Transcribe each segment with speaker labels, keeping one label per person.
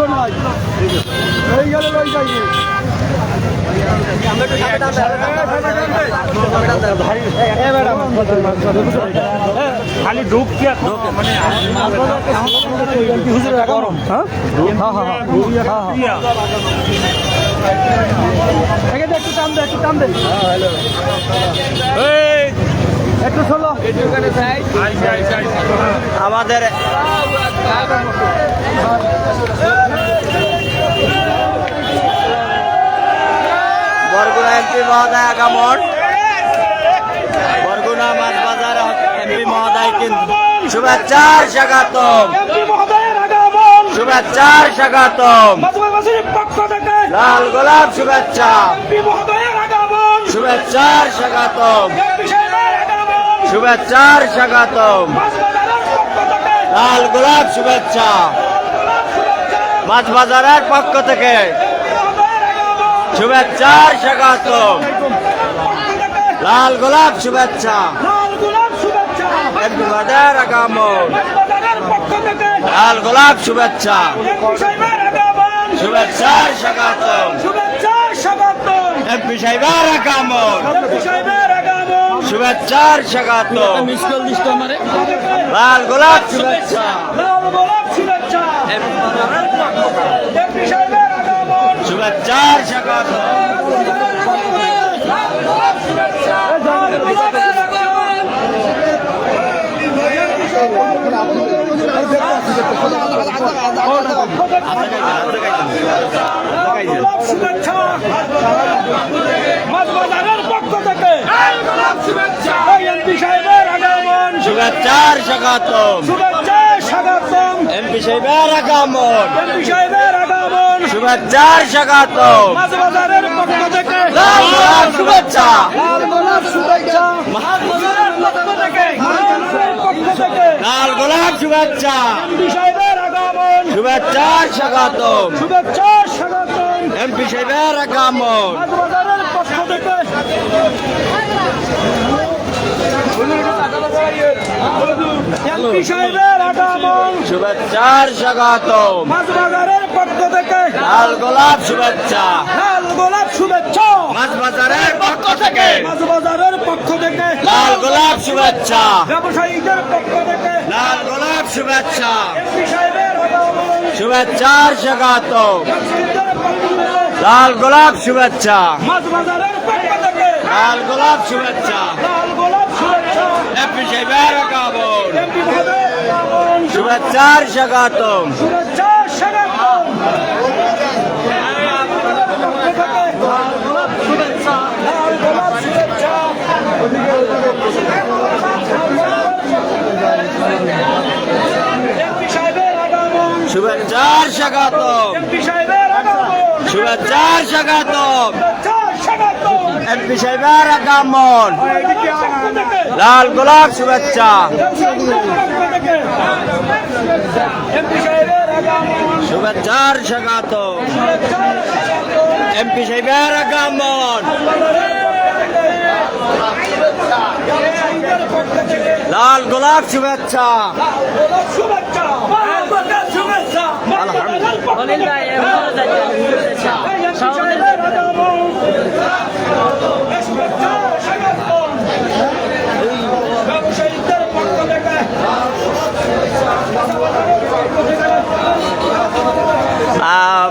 Speaker 1: দুশো নয়। এই গেলে লই যাইবে
Speaker 2: খালি ঢুক কি মানে
Speaker 1: গরম। হ্যাঁ? হ্যাঁ হ্যাঁ একটু টান দে একটু টান দে। একটু
Speaker 2: আইসা
Speaker 3: আমাদের বরগুনা এমপি মহোদয় আগমন বরগুনা মাছ বাজার এমপি মহোদয় কিন্তু শুভেচ্ছার স্বাগতম। শুভেচ্ছার স্বাগতম। লাল গোলাপ, শুভেচ্ছা।
Speaker 2: বিষয়ের আগমন
Speaker 3: শুভেচ্ছার স্বাগতম। লাল গোলাপ শুভেচ্ছা। মাছ বাজারের পক্ষ থেকে শুভেচ্ছার স্বাগতম। লাল গোলাপ শুভেচ্ছা।
Speaker 2: লাল গোলাপ শুভেচ্ছা।
Speaker 3: শুভেচ্ছার স্বাগতম।
Speaker 2: শুভেচ্ছার স্বাগতম।
Speaker 3: এমপি সাহেবের আগমন। শুভেচ্ছার লাল গোলাপ শুভেচ্ছা।
Speaker 2: বিষয়ের আগমন
Speaker 3: শুভেচ্ছার স্বাগতম
Speaker 2: লাল গোলাপ শুভেচ্ছা লাল গোলাপ শুভেচ্ছা।
Speaker 3: শুভেচ্ছার স্বাগতম। এমপি সাহেবের আগমন।
Speaker 2: এমপি সাহেবের আগমন।
Speaker 3: শুভেচ্ছার স্বাগতম।
Speaker 2: মাছ বাজারের পক্ষ থেকে।
Speaker 3: লাল গোলাপ শুভেচ্ছা।
Speaker 2: লাল গোলাপ শুভেচ্ছা। মাছ বাজারের পক্ষ থেকে। মাছ পক্ষ থেকে।
Speaker 3: লাল গোলাপ শুভেচ্ছা।
Speaker 2: এমপি সাহেবের আগমন।
Speaker 3: শুভেচ্ছার স্বাগতম।
Speaker 2: শুভেচ্ছা স্বাগতম।
Speaker 3: এমপি সাহেবের আগমন।
Speaker 2: মাছ বাজারের পক্ষ থেকে।
Speaker 3: শুভেচ্ছার স্বাগতম।
Speaker 2: মাছ বাজারের পক্ষ থেকে।
Speaker 3: লাল গোলাপ শুভেচ্ছা।
Speaker 2: লাল গোলাপ শুভেচ্ছা।
Speaker 3: মাছ বাজারের পক্ষ থেকে।
Speaker 2: মাছ বাজারের পক্ষ থেকে।
Speaker 3: লাল গোলাপ শুভেচ্ছা।
Speaker 2: ব্যবসায়ীদের পক্ষ থেকে।
Speaker 3: লাল গোলাপ শুভেচ্ছা। শুভেচ্ছার স্বাগতম। লাল গোলাপ শুভেচ্ছা।
Speaker 2: মাছ বাজারের পক্ষ থেকে।
Speaker 3: লাল গোলাপ শুভেচ্ছা।
Speaker 2: লাল গোলাপ
Speaker 3: শুভেচ্ছার স্বাগতম। শুভেচ্ছার স্বাগতম। শুভেচ্ছার স্বাগতম। এমপি সাহেবের আগমন। লাল গোলাপ শুভেচ্ছা। শুভেচ্ছার স্বাগতম এমপি সাহেবের আগমন। লাল গোলাপ শুভেচ্ছা।
Speaker 2: শুভেচ্ছা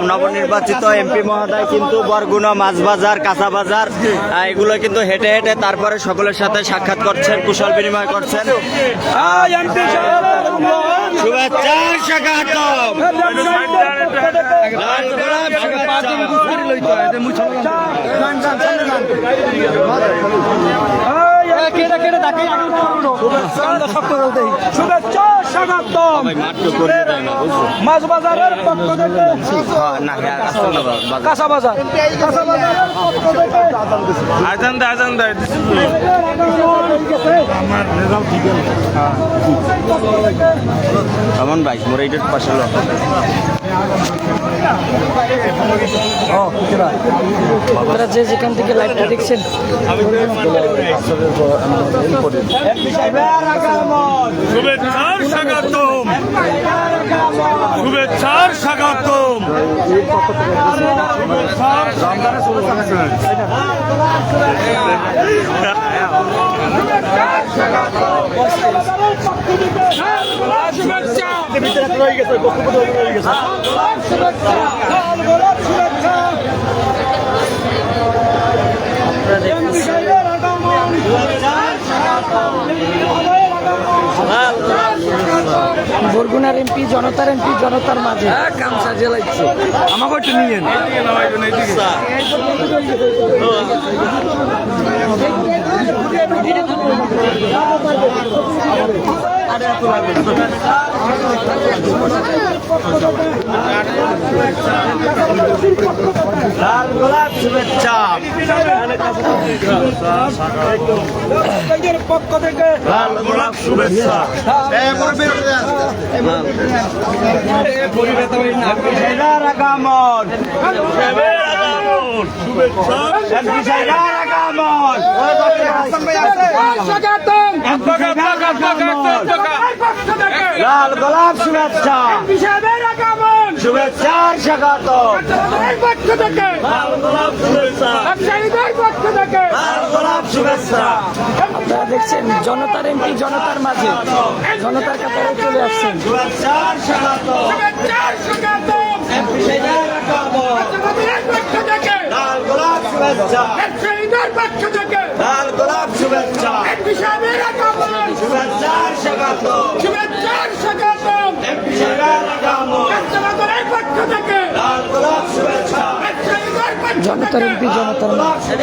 Speaker 3: নবনির্বাচিত এমপি মহোদয় কিন্তু বরগুনা মাছ বাজার কাঁচা বাজার এগুলো কিন্তু হেঁটে হেঁটে তারপরে সকলের সাথে সাক্ষাৎ করছেন কুশল বিনিময় করছেন। শুভেচ্ছা।
Speaker 2: স্বাগতম। মাছ বাজারের পক্ষ থেকে কাঁচা বাজার কাঁচা বাজারের পক্ষ থেকে
Speaker 4: আজান আজান আমার ঠিক
Speaker 3: মোর এইটার পাশে লোক
Speaker 1: আপনারা যে যেখান থেকে লাইভটা দেখছেন।
Speaker 4: শুভেচ্ছার স্বাগতম শুভেচ্ছার স্বাগতম আলাইকুম
Speaker 1: বরগুনার এমপি জনতার এমপি জনতার মাঝে। কামসা জেলাইছে আমাকে একটু নিয়ে
Speaker 3: লাল গোলাপ শুভেচ্ছা।
Speaker 2: পক্ষ থেকে
Speaker 4: লাল গোলাপ শুভেচ্ছা।
Speaker 3: সেনার
Speaker 4: শুভেচ্ছা।
Speaker 3: লাল গোলাপ শুভেচ্ছা। শুভেচ্ছার স্বাগত।
Speaker 2: পক্ষ থেকে।
Speaker 4: লাল গোলাপ শুভেচ্ছা।
Speaker 2: পক্ষ থেকে।
Speaker 3: লাল গোলাপ শুভেচ্ছা।
Speaker 1: আপনারা দেখছেন জনতার এমপি জনতার মাঝে। জনতার কাতারে চলে আসছেন।
Speaker 3: শুভেচ্ছার স্বাগত।
Speaker 2: শুভেচ্ছার স্বাগতম
Speaker 3: এমপি সেনার আগমন।
Speaker 2: ছাত্রদের পক্ষ থেকে।
Speaker 3: লাল গোলাপ শুভেচ্ছা।
Speaker 2: পক্ষ থেকে।
Speaker 3: লাল গোলাপ শুভেচ্ছা। এমপি
Speaker 1: জনতার এমপি জনতার মাঝে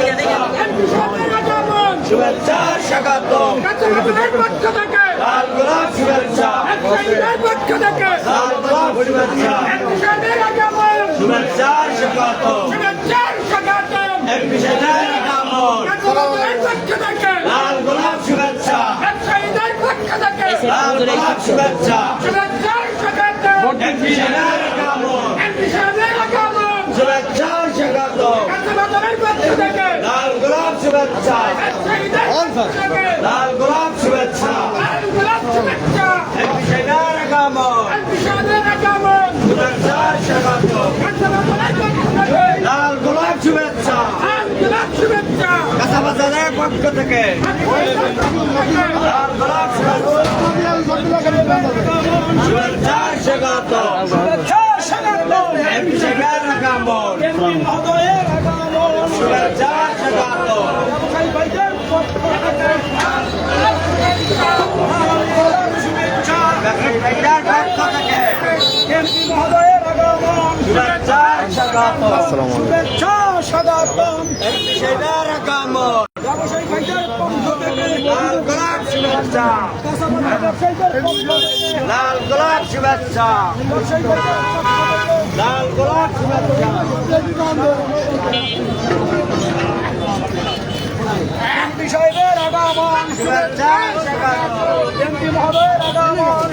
Speaker 2: হিসাবের আগমন
Speaker 3: শুভেচ্ছার স্বাগত
Speaker 2: ছাত্রদের পক্ষ থেকে
Speaker 3: লাল গোলাপ শুভেচ্ছা
Speaker 2: ব্যবসায়ীদের পক্ষ থেকে
Speaker 3: লাল গোলাপ শুভেচ্ছা
Speaker 2: হিসাবের আগমন
Speaker 3: শুভেচ্ছার স্বাগত
Speaker 2: শুভেচ্ছার স্বাগতম
Speaker 3: এমপি সেনার আগমন
Speaker 2: ছাত্রদের পক্ষ থেকে
Speaker 3: লাল গোলাপ শুভেচ্ছা
Speaker 2: ব্যবসায়ীদের পক্ষ থেকে
Speaker 3: লাল গোলাপ শুভেচ্ছা
Speaker 2: শুভেচ্ছার স্বাগতম
Speaker 3: এমপি সেনার আগমন
Speaker 2: হিসাবের আগমন
Speaker 3: শুভেচ্ছার স্বাগত
Speaker 2: ছাত্রদের পক্ষ থেকে
Speaker 3: লাল গোলাপ শুভেচ্ছা। লাল গোলাপ শুভেচ্ছা।
Speaker 2: লাল গোলাপ শুভেচ্ছা।
Speaker 3: শুভেচ্ছা
Speaker 2: শুভেচ্ছা
Speaker 3: কাঁচাবাজারের পক্ষ থেকে। শুভেচ্ছা স্বাগত। এমপি শুভেচ্ছার স্বাগত। ব্যবসায়ীদের পক্ষ থেকে
Speaker 2: এমপি মহোদয়ের আগমন
Speaker 3: শুভেচ্ছার স্বাগত।
Speaker 2: শুভেচ্ছা স্বাগতম
Speaker 3: এমপি সেনার আগমন
Speaker 2: ব্যবসায়ী ভাইদের পক্ষ থেকে
Speaker 3: লাল গোলাপ শুভেচ্ছা। লাল গোলাপ শুভেচ্ছা। লাল গোলাপ শুভেচ্ছা।
Speaker 2: সাহেবের আগমন
Speaker 3: শুভেচ্ছার
Speaker 2: এমপি মহোদয়ের আগমন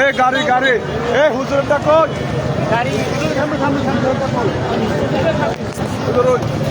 Speaker 4: এ গাড়ি গাড়ি। এ হুজুর দেখো
Speaker 2: গাড়ি সামনে সামনে সামনে Здоров'я!